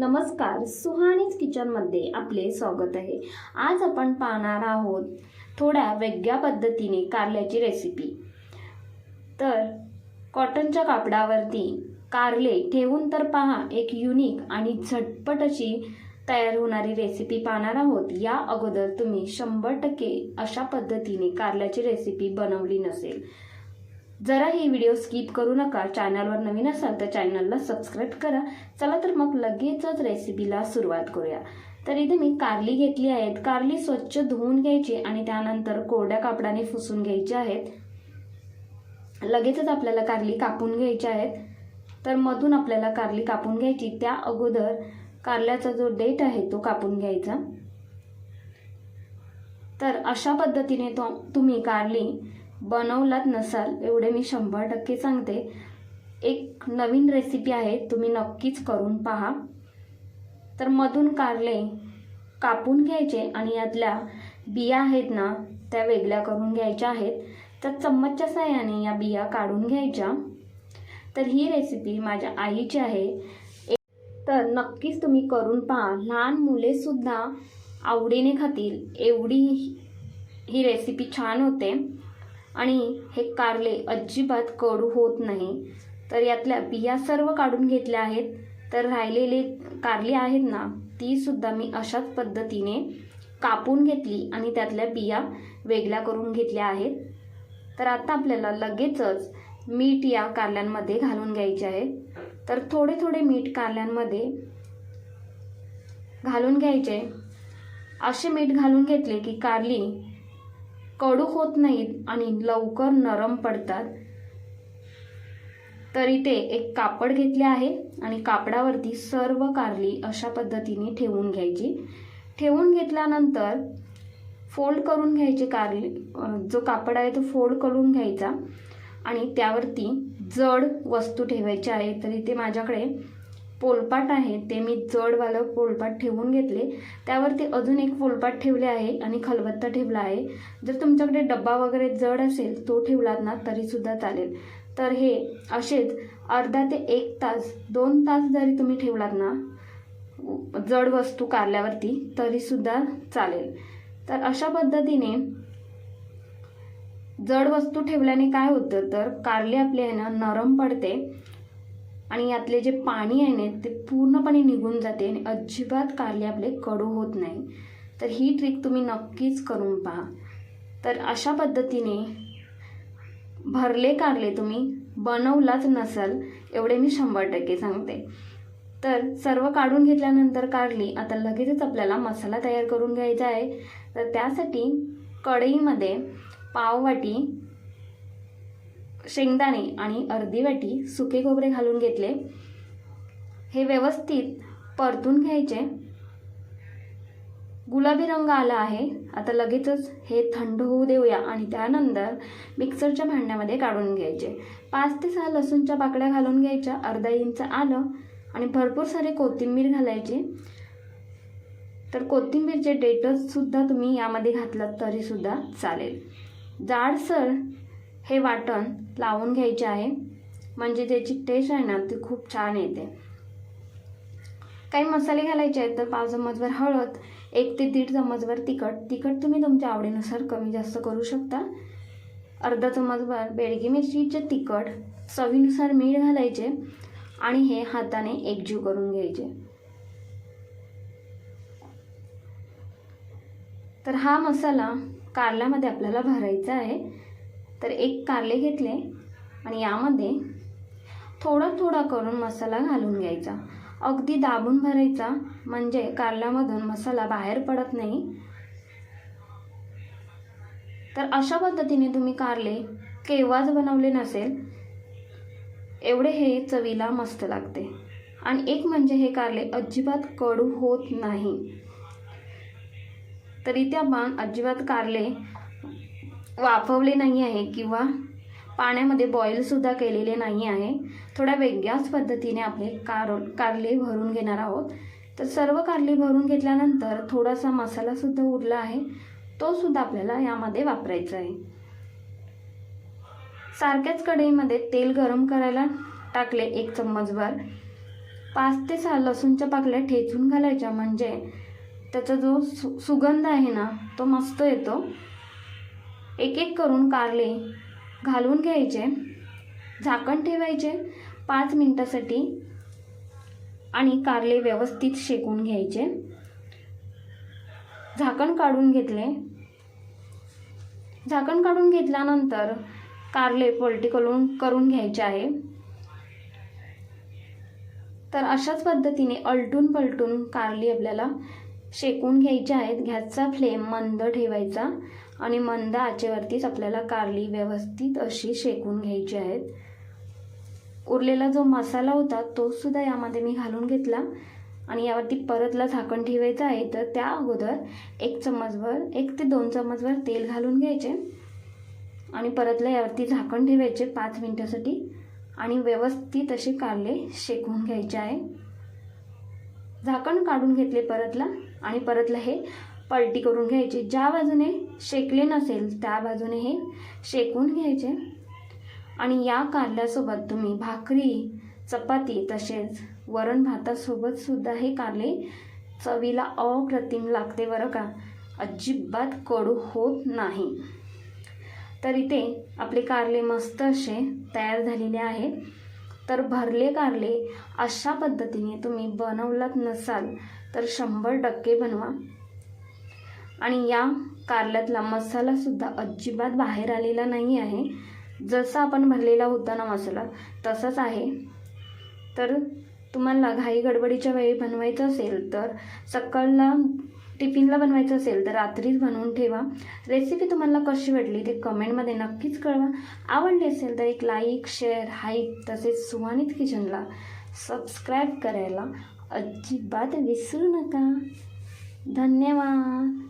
नमस्कार सुहाणीच किचनमध्ये आपले स्वागत आहे. आज आपण पाहणार आहोत थोड्या वेगळ्या पद्धतीने कारल्याची रेसिपी तर कॉटनच्या कापडावरती कारले ठेवून तर पहा एक युनिक आणि झटपट अशी तयार होणारी रेसिपी पाहणार आहोत. या अगोदर तुम्ही शंभर टक्के अशा पद्धतीने कारल्याची रेसिपी बनवली नसेल. जरा ही व्हिडिओ स्किप करू नका. चॅनलवर नवीन असाल तर चॅनलला सबस्क्राईब करा. चला तर मग लगेचच रेसिपीला सुरुवात करूया. तर इथे मी कारली घेतली आहेत. कारली स्वच्छ धुवून घ्यायची आणि त्यानंतर कोरड्या कापडाने फुसून घ्यायची आहेत. लगेचच आपल्याला कारली कापून घ्यायची आहेत. तर मधून आपल्याला कारली कापून घ्यायची. त्या अगोदर कारल्याचा जो डेट आहे तो कापून घ्यायचा. तर अशा पद्धतीने तो तुम्ही कारली बनवलात नसाल एवढे मी शंभर टक्के सांगते. एक नवीन रेसिपी आहे तुम्ही नक्कीच करून पहा. तर मधून कारले कापून घ्यायचे आणि यातल्या बिया आहेत ना त्या वेगळ्या करून घ्यायच्या आहेत. तर चम्मचच्या साह्याने या बिया काढून घ्यायच्या. तर ही रेसिपी माझ्या आईची आहे. तर नक्कीच तुम्ही करून पहा. लहान मुलेसुद्धा आवडीने खातील. एवढी ही रेसिपी छान होते. आणि हे कारले अजिबात कडू होत नाही. तर यातल्या बिया सर्व काढून घेतल्या आहेत. तर राहिलेले कारली आहेत ना ती सुद्धा मी अशाच पद्धतीने कापून घेतली आणि त्यातल्या बिया वेगळ्या करून घेतल्या आहेत. तर आता आपल्याला लगेचच मीठ या कारल्यांमध्ये घालून घ्यायचे आहे. तर थोडे थोडे मीठ कारल्यांमध्ये घालून घ्यायचे. असे मीठ घालून घेतले की कारली कडू होत नाहीत आणि लवकर नरम पडतात. तर इथे एक कापड घेतले आहे आणि कापडावरती सर्व कारली अशा पद्धतीने ठेवून घ्यायची. ठेवून घेतल्यानंतर फोल्ड करून घ्यायचे कारली जो कापड आहे तो फोल्ड करून घ्यायचा. आणि त्यावरती जड वस्तू ठेवायची आहे तर इथे माझ्याकडे पोलपाट आहे ते मी जडवालं पोलपाट ठेवून घेतले. त्यावरती अजून एक पोलपाट ठेवले आहे आणि खलबत्ता ठेवला आहे. जर तुमच्याकडे डब्बा वगैरे जड असेल तो ठेवलात ना तरीसुद्धा चालेल. तर हे असेच अर्धा ते एक तास दोन तास जरी तुम्ही ठेवलात ना जड वस्तू कारल्यावरती तरीसुद्धा चालेल. तर अशा पद्धतीने जड वस्तू ठेवल्याने काय होतं? तर कारले आपले आहे ना नरम पडते. आणि यातले जे पाणी आहे ना ते पूर्णपणे निघून जाते आणि अजिबात कारले आपले कडू होत नाही. तर ही ट्रिक तुम्ही नक्कीच करून पहा. तर अशा पद्धतीने भरले कारले तुम्ही बनवलाच नसाल एवढे मी शंभर टक्के सांगते. तर सर्व काढून घेतल्यानंतर कारली आता लगेचच आपल्याला मसाला तयार करून घ्यायचा आहे. तर त्यासाठी कढईमध्ये पाववाटी शेंगदाणे आणि अर्धी वाटी सुके खोबरे घालून घेतले. हे व्यवस्थित परतून घ्यायचे. गुलाबी रंग आला आहे. आता लगेचच हे थंड होऊ देऊया आणि त्यानंतर मिक्सरच्या भांड्यामध्ये काढून घ्यायचे. पाच ते सहा लसूणच्या पाकड्या घालून घ्यायच्या. अर्धा इंच आलं आणि भरपूर सारे कोथिंबीर घालायची. तर कोथिंबीरचे डेटसुद्धा तुम्ही यामध्ये घातलात तरीसुद्धा चालेल. जाडसर हे वाटण लावून घ्यायचे आहे. म्हणजे त्याची टेस्ट आहे ना ती खूप छान येते. काही मसाले घालायचे आहेत तर पाच चम्मचभर हळद एक ते दीड चम्मचभर तिखट. तिखट तुम्ही तुमच्या आवडीनुसार कमी जास्त करू शकता. अर्धा चम्मचभर बेडगी मिरचीचे तिखट चवीनुसार मीठ घालायचे आणि हे हाताने एकजीव करून घ्यायचे. तर हा मसाला कारल्यामध्ये आपल्याला भरायचा आहे. तर एक कारले घेतले आणि यामध्ये थोडा थोडा करून मसाला घालून घ्यायचा. अगदी दाबून भरायचा म्हणजे कारल्यामधून मसाला बाहेर पडत नाही. तर अशा पद्धतीने तुम्ही कारले केव्हाच बनवले नसेल एवढे हे चवीला मस्त लागते. आणि एक म्हणजे हे कारले अजिबात कडू होत नाही. तरी त्या बाण अजिबात कारले वाफवले नाही आहे किंवा पाण्यामध्ये बॉईलसुद्धा केलेले नाही आहे थोड्या वेगळ्याच पद्धतीने आपले कार कारले भरून घेणार आहोत. तर सर्व कारले भरून घेतल्यानंतर थोडासा मसालासुद्धा उरला आहे. तोसुद्धा आपल्याला यामध्ये वापरायचा आहे. सारख्याच कढईमध्ये तेल गरम करायला टाकले एक चम्मचभर. पाच ते सहा लसूणच्या पाकल्या ठेचून घालायच्या. म्हणजे त्याचा जो सु सुगंध आहे ना तो मस्त येतो. एक एक करून कारले घालून घ्यायचे. झाकण ठेवायचे पाच मिनटासाठी आणि कारले व्यवस्थित शेकून घ्यायचे. झाकण काढून घेतले. झाकण काढून घेतल्यानंतर कारले पलटी करून करून घ्यायचे आहे. तर अशाच पद्धतीने अलटून पलटून कारली आपल्याला शेकून घ्यायची आहेत. गॅसचा फ्लेम मंद ठेवायचा. आणि मंद आचेवरतीच आपल्याला कारली व्यवस्थित अशी शेकून घ्यायची आहेत. उरलेला जो मसाला होता तोसुद्धा यामध्ये मी घालून घेतला. आणि यावरती परतला झाकण ठेवायचं आहे तर त्या अगोदर एक चम्मचभर एक ते दोन चम्मचभर तेल घालून घ्यायचे. आणि परतला यावरती झाकण ठेवायचे पाच मिनटासाठी. आणि व्यवस्थित असे कारले शेकून घ्यायचे आहे. झाकण काढून घेतले परतला. आणि परतला हे पलटी करून घ्यायचे. ज्या बाजूने शेकले नसेल त्या बाजूने हे शेकून घ्यायचे. आणि या कारल्यासोबत तुम्ही भाकरी चपाती तसेच वरण भातासोबत सुद्धा हे कारले चवीला अप्रतिम लागते बरं का? अजिबात कडू होत नाही. तर इथे आपले कारले मस्त असे तयार झालेले आहेत. तर भरले कारले अशा पद्धतीने तुम्ही बनवलात नसाल तर शंभर टक्के बनवा. आणि या कारल्यातला मसालासुद्धा अजिबात बाहेर आलेला नाही आहे. जसा आपण भरलेला होता ना मसाला तसाच आहे. तर तुम्हाला घाई गडबडीच्या वेळी बनवायचं असेल तर सकाळला टिफिनला बनवायचं असेल तर रात्रीच बनवून ठेवा. रेसिपी तुम्हाला कशी वाटली ते कमेंटमध्ये नक्कीच कळवा. आवडली असेल तर एक लाईक शेअर हाईक तसेच सुहानीत किचनला सबस्क्राईब करायला अजिबात विसरू नका. धन्यवाद.